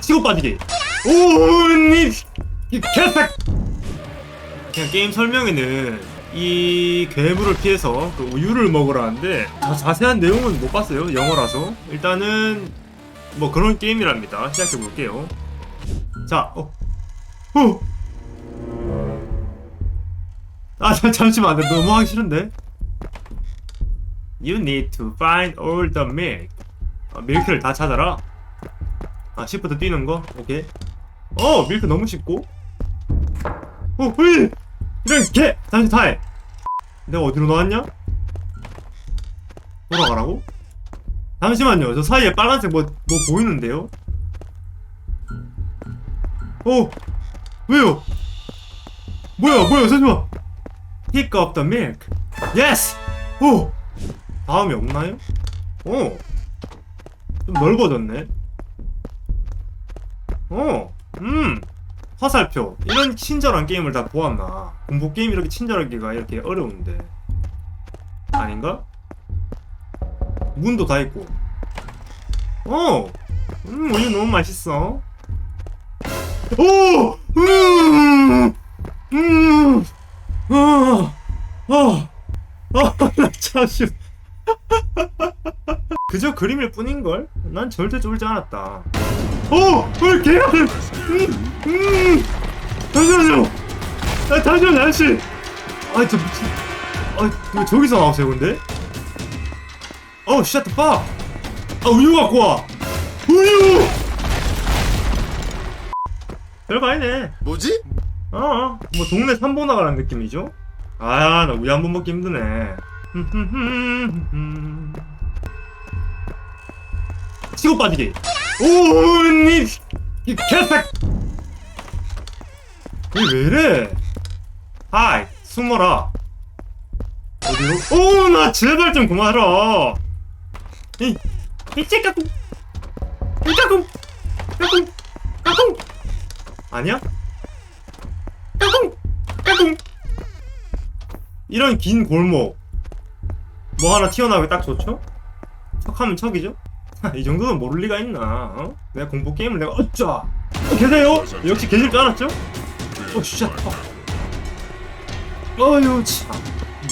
치고 빠지기 오니 이 개색 그냥 게임 설명에는 이 괴물을 피해서 그 우유를 먹으라는데 자, 자세한 내용은 못 봤어요 영어라서. 일단은 뭐 그런 게임이랍니다. 시작해 볼게요. 자 어. 어. 아 잠- 잠시만. 나 너무 하기 싫은데. You need to find all the milk. 아, 밀크를 다 찾아라 아 시프트 뛰는 거? 오케이. 어 밀크 너무 쉽고. 어 으이 이런 개! 다시 타해. 내가 어디로 나왔냐? 돌아가라고? 잠시만요. 저 사이에 빨간색 뭐 뭐 보이는데요? 어 왜요? 뭐야 뭐야 잠시만. Pick up the milk. Yes! 오! 다음이 없나요? 어좀 넓어졌네 어, 음, 화살표. 이런 친절한 게임을 다 보았나. 공포 게임 이렇게 친절하기가 이렇게 어려운데. 아닌가? 문도 다 있고. 어, 음, 우유 너무 맛있어. 오, 음, 음, 아, 아, 아, 나 잠시. 그저 그림일 뿐인걸? 난 절대 쫄지 않았다. 어! 왜 개야! 음! 음! 잠시만요! 아, 잠시만요, 아저씨! 아, 저 미친. 아, 왜 저기서 나오세요, 근데? 어, 샷, 빠! 아, 우유 갖고 와! 우유! 별거 아니네. 뭐지? 어, 어, 뭐 동네 산보 나가는 느낌이죠? 아, 나 우유 한 번 먹기 힘드네. 치고 빠지기. 오니 이 개색. 이왜 이래? 하이, 숨어라. 어디로? 오, 나 제발 좀 그만해라. 이, 이 찌까꿍, 이 까꿍, 까꿍, 까꿍. 아니야? 까꿍! 까꿍! 이런 긴 골목 뭐 하나 튀어나오기 딱 좋죠? 척하면 척이죠? 이 정도는 모를 리가 있나 어? 내가 공포 게임을 내가 어쩌 어, 계세요? 역시 계실 줄 알았죠? 어 진짜 어. 어휴 참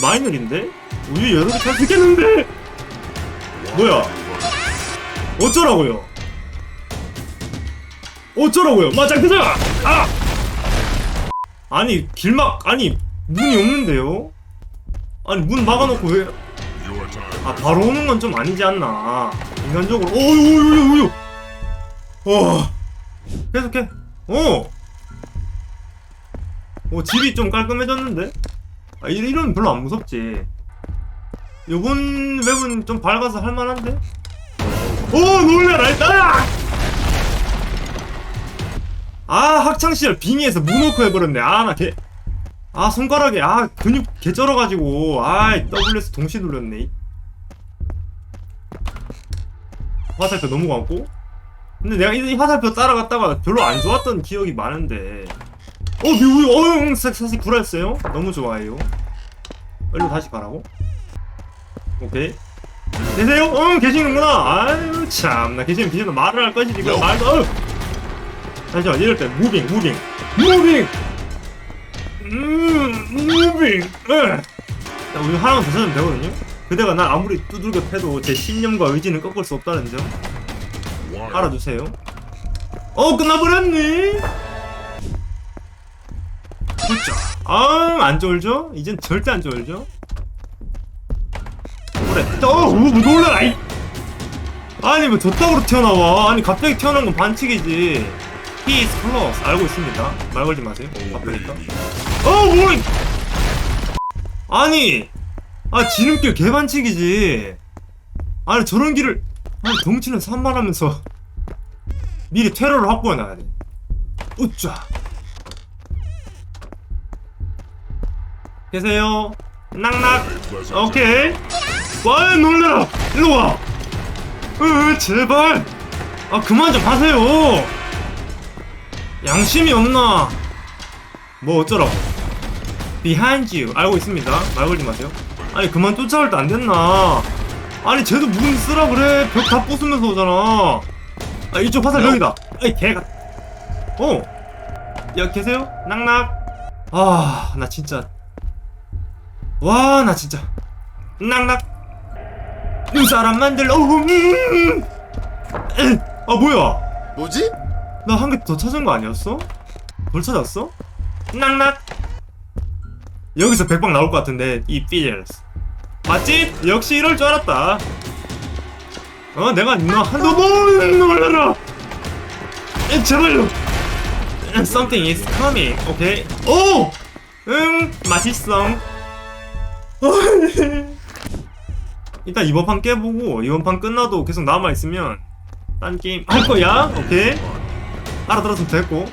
마이너인데? 우유 여러 개잘 듣겠는데 뭐야 어쩌라고요 어쩌라고요 맞아 그자 아 아니 길막 아니 문이 없는데요? 아니 문 막아놓고 왜? 아 바로 오는 건 좀 아니지 않나? 인간적으로 어유 우유 우유 어 계속해 어. 어 집이 좀 깔끔해졌는데? 아 이- 이런 별로 안 무섭지. 요번 웹은 좀 밝아서 할만한데? 오 놀래라 일단! 아 학창시절 빙의에서 무노크 해버렸네 아나 개. 아 손가락에 아 근육 개 쩔어가지고. 아 WS 동시에 눌렸네. 이. 화살표 너무 감고. 근데 내가 이, 이 화살표 따라갔다가 별로 안 좋았던 기억이 많은데. 어 미우 어응 사실 구라였어요? 너무 좋아해요. 얼른 다시 가라고. 오케이. 계세요? 응 계시는구나. 아유 참나. 계시면 계시면 말을 할 것이지 그 말도 어휴. 잠시만 이럴 때 무빙 무빙. 무빙 음 무빙 에. 자, 우리 하나만 더 찾으면 되거든요 그대가 날 아무리 두들겨 패도 제 신념과 의지는 꺾을 수 없다는 점 알아두세요 어 끝나버렸네 그렇죠 아안 쫄죠? 이젠 절대 안 쫄죠? 그래 어 뭐, 놀라라 이 아니 뭐 저따구로 튀어나와 아니 갑자기 튀어나온 건 반칙이지 He is close 알고 있습니다 말 걸지 마세요 바쁘니까 어 뭐야. 아니 아 지름길 개반칙이지. 아니 저런 길을 아니 덩치는 산만하면서 미리 테러를 확보해놔야 돼 우짜 계세요? 낙낙. 오케이. 와 놀래라. 일로 와. 으 제발. 아 그만 좀 하세요. 양심이 없나 뭐 어쩌라고? Behind you. 알고 있습니다. 말 걸지 마세요. 아니 그만 쫓아올 때 안 됐나? 아니 쟤도 문 쓰라 그래? 벽 다 부수면서 오잖아. 아 이쪽 화살 여기다. 어이 개가 어! 야 계세요? 낙낙. 아 나 진짜. 와 나 진짜. 낙낙. 눈사람 만들어 음. 에, 아 뭐야? 뭐지? 나 한 개 더 찾은 거 아니었어? 뭘 찾았어? 낙낙 여기서 백방 나올 것 같은데 이 필스. 맞지? 역시 이럴 줄 알았다. 어 내가 너 한두 번 놀라라. 에, 제발요. Something is coming 오케이 오! 응 맛있어. 일단 이번 판 깨보고 이번 판 끝나도 계속 남아있으면 딴 게임 할 거야? 오케이 알아들었으면 됐고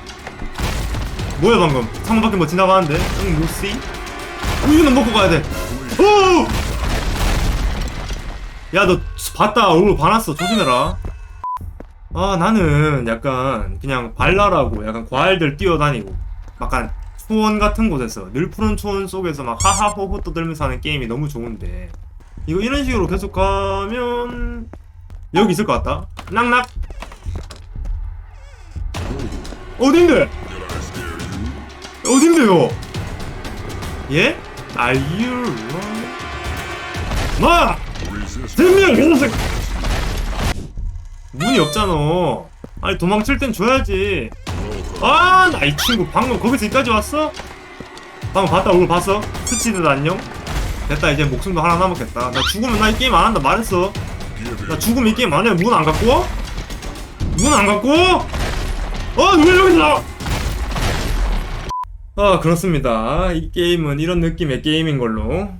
뭐야 방금? 창문밖에 뭐 지나가는데? 응 루시 우유는 먹고 가야 돼. 오! 야너 봤다. 얼굴 반았어. 조심해라. 아 나는 약간 그냥 발랄하고 약간 과일들 뛰어다니고 약간 초원 같은 곳에서 늘 푸른 초원 속에서 막 하하호호 떠들면서 하는 게임이 너무 좋은데 이거 이런 식으로 계속 가면 여기 있을 것 같다. 낙낙. 어딘데? 어딘데요? 예? Are you wrong? 마! 대미야 개새끼 문이 없잖아 아니 도망칠 땐 줘야지 아 나 이 친구 방금 거기서 여기까지 왔어? 방금 봤다 얼굴 봤어? 스치듯 안녕? 됐다 이제 목숨도 하나 남았겠다 나 죽으면 나 이 게임 안 한다 말했어 나 죽으면 이 게임 안 해. 문 안 갖고 와? 문안 갖고 와? 어, 누가 여기서 나와? 아, 그렇습니다. 이 게임은 이런 느낌의 게임인 걸로